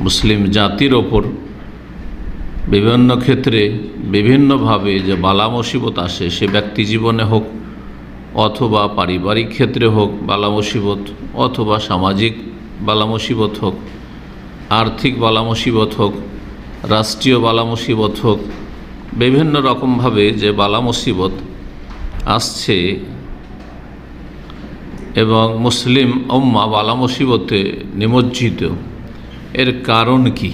মুসলিম জাতির ওপর বিভিন্ন ক্ষেত্রে বিভিন্নভাবে যে বালা মুসিবত আসে, সে ব্যক্তি জীবনে হোক অথবা পারিবারিক ক্ষেত্রে হোক বালা মুসিবত, অথবা সামাজিক বালা মুসিবত হোক, আর্থিক বালা মুসিবত হোক, রাষ্ট্রীয় বালা মুসিবত হোক, বিভিন্ন রকমভাবে যে বালা মুসিবত আসছে এবং মুসলিম উম্মা বালা মুসিবতে নিমজ্জিত। এর কারণ কি?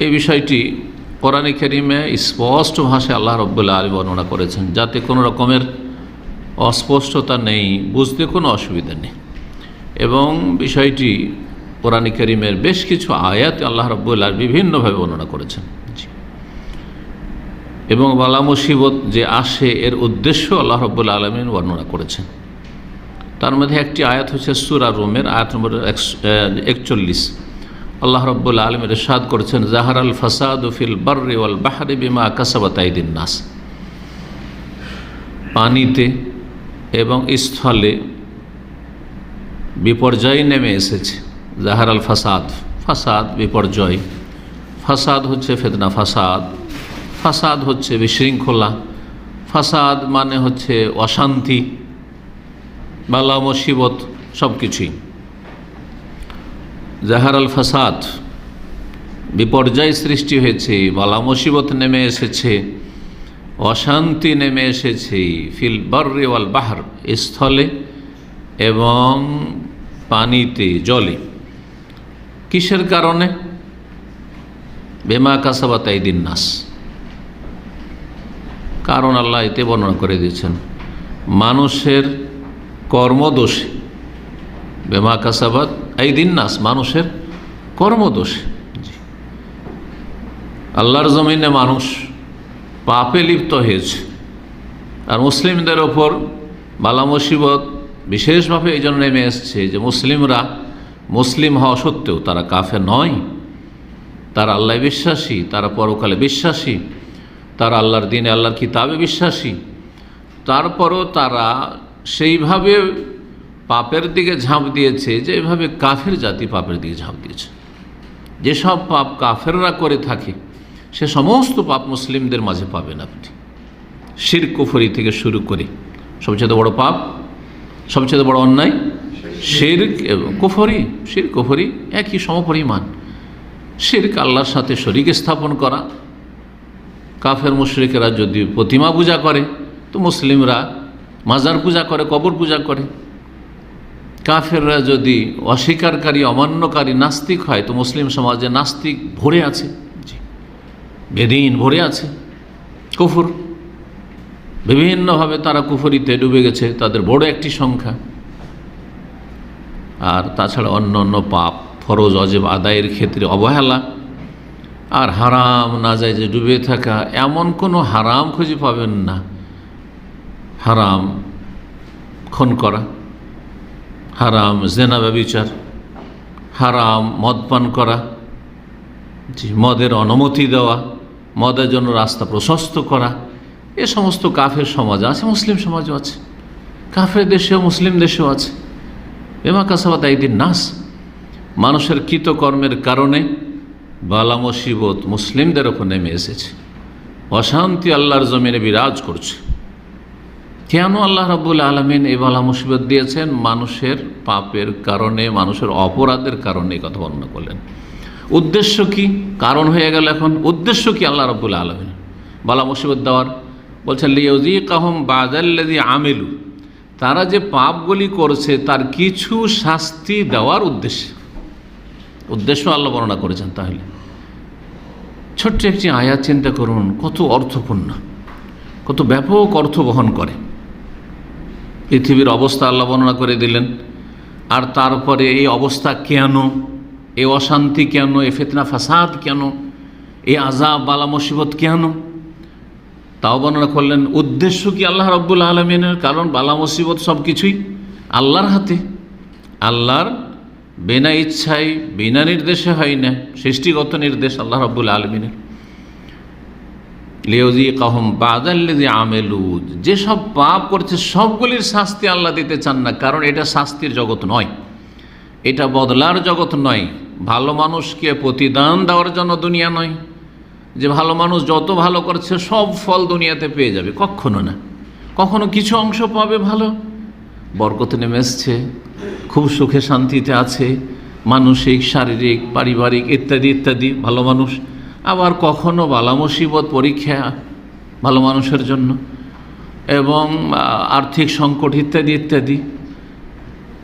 এই বিষয়টি কোরআন করিমে স্পষ্ট ভাষায় আল্লাহ রব্বুল্লাহ আলী বর্ণনা করেছেন, যাতে কোনো রকমের অস্পষ্টতা নেই, বুঝতে কোনো অসুবিধা নেই। এবং বিষয়টি কোরআন করিমের বেশ কিছু আয়াত আল্লাহ রব্বুল্লাহ বিভিন্নভাবে বর্ণনা করেছেন। এবং বালা মুসিবত যে আসে, এর উদ্দেশ্য আল্লাহ রব্বুল আলমিন বর্ণনা করেছেন। তার মধ্যে একটি আয়াত হচ্ছে সুরা রোমের, আয়াত নম্বর একচল্লিশ। আল্লাহ রব্বুল আলমের সাদ করেছেন জাহার আল ফাসাদ ফিল বার্রে ওয়াল বাহারে বিমা কাসাবাতাইদিন নাস। পানিতে এবং স্থলে বিপর্যয় নেমে এসেছে। জাহার আল ফাসাদ ফাসাদ বিপর্যয়। ফাসাদ হচ্ছে ফেতনা, ফাসাদ। ফাসাদ হচ্ছে বিশৃঙ্খলা। ফাসাদ মানে হচ্ছে অশান্তি। বালা, মুসিবত সব কিছুই জাহার আল ফাসাদ, বিপর্যয় সৃষ্টি হয়েছে, বালা, মুসিবত নেমে এসেছে, অশান্তি নেমে এসেছে ফিল বার্রে ওয়াল বাহার স্থলে এবং পানিতে, জলে। কিসের কারণে? বেমা কাসাবাত দিন নাস। কারণ আল্লাহ এতে বর্ণনা করে দিয়েছেন, মানুষের কর্মদোষে। বেমা কাসাবাদ এই দিন নাস মানুষের কর্মদোষে। আল্লাহর জমিনে মানুষ পাপে লিপ্ত হয়েছে। আর মুসলিমদের ওপর বালা মুসিবত বিশেষভাবে এই জন্য নেমে এসছে যে মুসলিমরা মুসলিম হওয়া সত্ত্বেও তারা কাফে নয়। তারা আল্লাহ বিশ্বাসী, তারা পরকালে বিশ্বাসী, তারা আল্লাহর দিনে আল্লাহর কিতাবে বিশ্বাসী। তারপরও তারা সেইভাবে পাপের দিকে ঝাঁপ দিয়েছে যে এভাবে কাফের জাতি পাপের দিকে ঝাঁপ দিয়েছে। যেসব পাপ কাফেররা করে থাকে, সে সমস্ত পাপ মুসলিমদের মাঝে পাবেন আপনি। শির কুফরি থেকে শুরু করে সবচেয়ে বড় পাপ, সবচেয়ে বড় অন্যায়, শির কুফরি শির কুফরি একই সমপরিমাণ। শিরক আল্লাহর সাথে শরিক স্থাপন করা। কাফের মুশরিকেরা যদি প্রতিমা পূজা করে, তো মুসলিমরা মাজার পূজা করে কবর পূজা করে। কাফেররা যদি অস্বীকারী অমান্যকারী নাস্তিক হয় তো মুসলিম সমাজে নাস্তিক ভরে আছে। বেদিন ভরে আছে। কুফুর। বিভিন্নভাবে তারা কুফরিতে ডুবে গেছে তাদের বড় একটি সংখ্যা। আর তাছাড়া অন্য অন্য পাপ ফরজ অজেব আদায়ের ক্ষেত্রে অবহেলা। আর হারাম না যায় যে ডুবে থাকা এমন কোনো হারাম খুঁজে পাবেন না। হারাম, খুন করা, হারাম, জেনা ব্যবিচার, হারাম, মদ পান করা মদের অনুমতি দেওয়া, মদের জন্য রাস্তা প্রশস্ত করা, এ সমস্ত কাফের সমাজ আছে, মুসলিম সমাজও আছে। কাফের দেশেও, মুসলিম দেশেও আছে। এমা কাসাবাদ দিন নাস। মানুষের কৃতকর্মের কারণে বালা মুসিবত মুসলিমদের ওপর নেমে এসেছে। অশান্তি আল্লাহর জমিনে বিরাজ করছে। কেন আল্লাহ রাবুল আলমিন এই বালা মুসিবত দিয়েছেন? মানুষের পাপের কারণে, মানুষের অপরাধের কারণে কথা বর্ণনা করলেন। উদ্দেশ্য কি? কারণ হয়ে গেল এখন। উদ্দেশ্য কি আল্লাহ রাবুল আলমিন বালা মুসিবত দেওয়ার। বলছেন লিউজি কাহম বাজাল্লাদি আমেলু। তারা যে পাপগুলি করছে, তার কিছু শাস্তি দেওয়ার উদ্দেশ্যে। উদ্দেশ্য আল্লাহ বর্ণনা করেছেন তাহলে। ছোট্ট একটি আয়াত চিন্তা করুন, কত অর্থপূর্ণ, কত ব্যাপক অর্থ বহন করে। পৃথিবীর অবস্থা আল্লাহ বর্ণনা করে দিলেন। আর তারপরে এই অবস্থা কেন? এই অশান্তি কেন? এ ফেতনা ফাসাদ কেন? এই আজাব বালা, মুসিবত কেন? তাও বর্ণনা করলেন, উদ্দেশ্য কি আল্লাহ রব্বুল আলমিনের? কারণ বালা, মুসিবত সব কিছুই আল্লাহর হাতে। আল্লাহর বিনা ইচ্ছায়, বিনা নির্দেশে হয় না, সৃষ্টিগত নির্দেশ আল্লাহ রব্বুল আলমিনের। লিওজি কাহম বাদাল্লেদি আমেলু যেসব পাপ করছে সবগুলির শাস্তি আল্লাহ দিতে চান না, কারণ এটা শাস্তির জগৎ নয়। এটা বদলার জগৎ নয়। ভালো মানুষকে প্রতিদান দেওয়ার জন্য দুনিয়া নয়। যে ভালো মানুষ যত ভালো করছে, সব ফল দুনিয়াতে পেয়ে যাবে। কখনো না। কখনো কিছু অংশ পাবে ভালো। বরকতে নেমে এসছে খুব সুখে শান্তিতে আছে। মানসিক, শারীরিক, পারিবারিক, ইত্যাদি ইত্যাদি। ভালো মানুষ আবার কখনো বালা মুসিবত পরীক্ষা ভালো মানুষের জন্য এবং আর্থিক সংকট ইত্যাদি ইত্যাদি।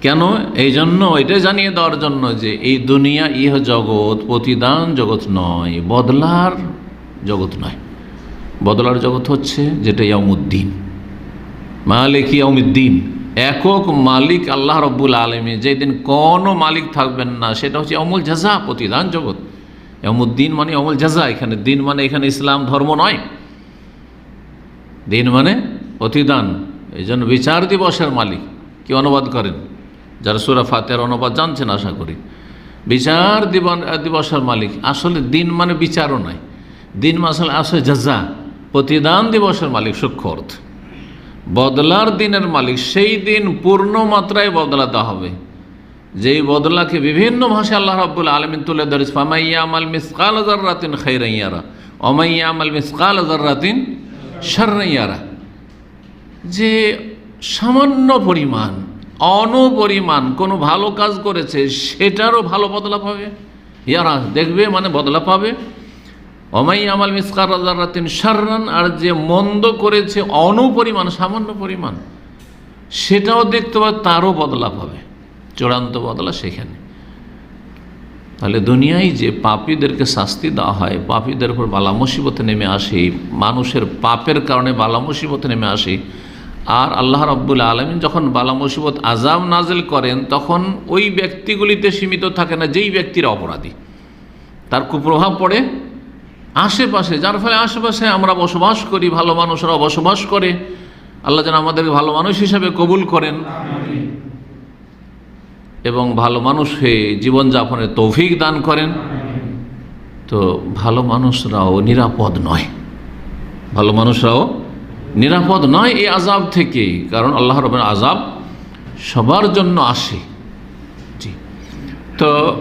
কেন? এই জন্য এটা জানিয়ে দেওয়ার জন্য যে এই দুনিয়া ইহ জগৎ, প্রতিদান জগৎ নয়, বদলার জগৎ নয়। বদলার জগৎ হচ্ছে যেটা ইয়ামুদ্দিন মালিক ইয়ামুদ্দিন একক মালিক আল্লাহ রব্বুল আলমী যেদিন কোনো মালিক থাকবেন না, সেটা হচ্ছে অমুল জাজা, প্রতিদান জগৎ। ইয়ামুদ্দিন মানে অমুল জাজা, এখানে দিন মানে এখানে ইসলাম ধর্ম নয়। দিন মানে প্রতিদান এই জন্য বিচার দিবসের মালিক। কি অনুবাদ করেন? যারা সুরা ফাতের অনুবাদ জানছেন, আশা করি। বিচার দিবসের মালিক। আসলে দিন মানে বিচারও নয়। দিন আসলে আসলে জাজা, প্রতিদান দিবসের মালিক, সূক্ষ্ম অর্থ। বদলার দিনের মালিক, সেই দিন পূর্ণ মাত্রায় বদলাতে হবে। যেই বদলাকে বিভিন্ন ভাষায় আল্লাহ রাব্বুল আলমিন তুলে ধরেছে ফামাইয়া আমাল মিসকাল রাতিন খাইরাইয়ারা অমাইয়া আমাল মিসকাল রাতিন সার্রাইয়ারা যে সামান্য পরিমাণ, অনপরিমাণ কোনো ভালো কাজ করেছে, সেটারও ভালো বদলা পাবে। ইয়ারা দেখবে মানে বদলা পাবে। অমাই আমাল মিসকার রাতিন সার্রান আর যে মন্দ করেছে অনুপরিমাণ, সামান্য পরিমাণ, সেটাও দেখতে পাবে, তারও বদলা পাবে। চূড়ান্ত বদলা সেখানে। তাহলে দুনিয়ায় যে পাপীদেরকে শাস্তি দেওয়া হয়, পাপীদের উপর বালা মুসিবতে নেমে আসে, মানুষের পাপের কারণে বালা মুসিবতে নেমে আসে, আর আল্লাহ রব্বুল আলমিন যখন বালা মুসিবত আজাম নাজেল করেন, তখন ওই ব্যক্তিগুলিতে সীমিত থাকে না যেই ব্যক্তির অপরাধী। তার কুপ্রভাব পড়ে আশেপাশে, যার ফলে আশেপাশে আমরা বসবাস করি, ভালো মানুষরা বসবাস করে। আল্লাহ যেন আমাদেরকে ভালো মানুষ হিসাবে কবুল করেন। এবং ভালো মানুষ হয়ে জীবনযাপনের তৌফিক দান করেন। তো ভালো মানুষরাও নিরাপদ নয়। ভালো মানুষরাও নিরাপদ নয় এই আজাব থেকে, কারণ আল্লাহ রবের আজাব সবার জন্য আসে। জি। তো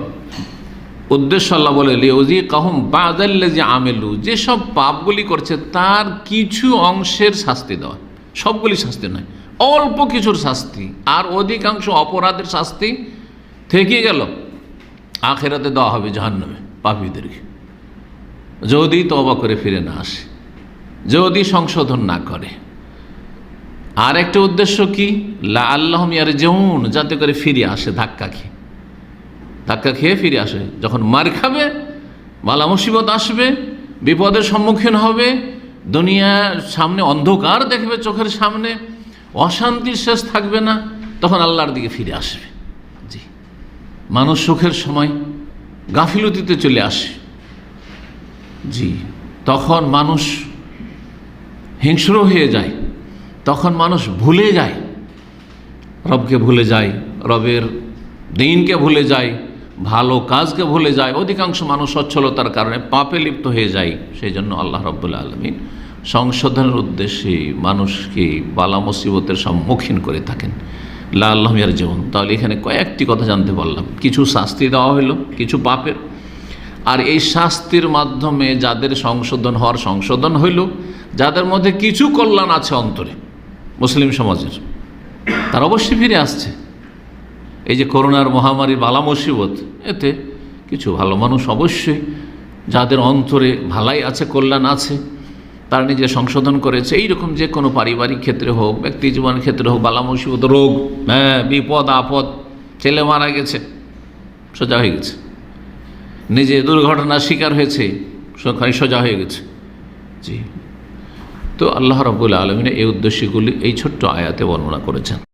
উদ্দেশ্য আল্লাহ বলে লিওজি কাহম বাদাল্লে যে আমেলু যেসব পাপগুলি করছে তার কিছু অংশের শাস্তি দেওয়া। সবগুলি শাস্তি নয়। অল্প কিছুর শাস্তি আর অধিকাংশ অপরাধের শাস্তি থেকে গেল। আখেরাতে দেওয়া হবে জাহান্নামে পাপীদেরকে। যদি তবা করে ফিরে না আসে, যদি সংশোধন না করে। আর একটা উদ্দেশ্য কি? লা আল্লাহ মিয়ার যেমন যাতে করে ফিরে আসে, ধাক্কা খেয়ে। ধাক্কা খেয়ে ফিরে আসে। যখন মার খাবে মালা মুসিবত আসবে, বিপদের সম্মুখীন হবে দুনিয়ার সামনে অন্ধকার দেখবে, চোখের সামনে অশান্তির শেষ থাকবে না, তখন আল্লাহর দিকে ফিরে আসবে। জি। মানুষ সুখের সময় গাফিলতিতে চলে আসে। জি। তখন মানুষ হিংস্র হয়ে যায়। তখন মানুষ ভুলে যায়। রবকে ভুলে যায়, রবের দিনকে ভুলে যায়। ভালো কাজকে ভুলে যায়, অধিকাংশ মানুষ সচ্ছলতার কারণে পাপে লিপ্ত হয়ে যায় সেই জন্য আল্লাহ রব্বুল্লা আলমিন সংশোধনের উদ্দেশ্যে মানুষকে বালা মুসিবতের সম্মুখীন করে থাকেন। লা আল্লাহমিয়ার জীবন তাহলে এখানে কয়েকটি কথা জানতে পারলাম। কিছু শাস্তি দেওয়া হলো, কিছু পাপের। আর এই শাস্তির মাধ্যমে যাদের সংশোধন হওয়ার সংশোধন হইল, যাদের মধ্যে কিছু কল্যাণ আছে অন্তরে, মুসলিম সমাজের, তার অবশ্যই ফিরে আসছে। এই যে করোনার মহামারীর বালা মুসিবত, এতে কিছু ভালো মানুষ অবশ্যই, যাদের অন্তরে ভালাই আছে, কল্যাণ আছে, তারা নিজে সংশোধন করেছে। এইরকম যে কোনো পারিবারিক ক্ষেত্রে হোক, ব্যক্তি জীবনের ক্ষেত্রে হোক, বালা মুসিবত, রোগ হ্যাঁ বিপদ, আপদ, ছেলে মারা গেছে, সোজা হয়ে গেছে। নিজে দুর্ঘটনার শিকার হয়েছে, সখানি সোজা হয়ে গেছে। জি। তো আল্লাহ রবুল্লা আলমিনে এই উদ্দেশ্যগুলি, এই ছোট্ট আয়াতে বর্ণনা করেছেন।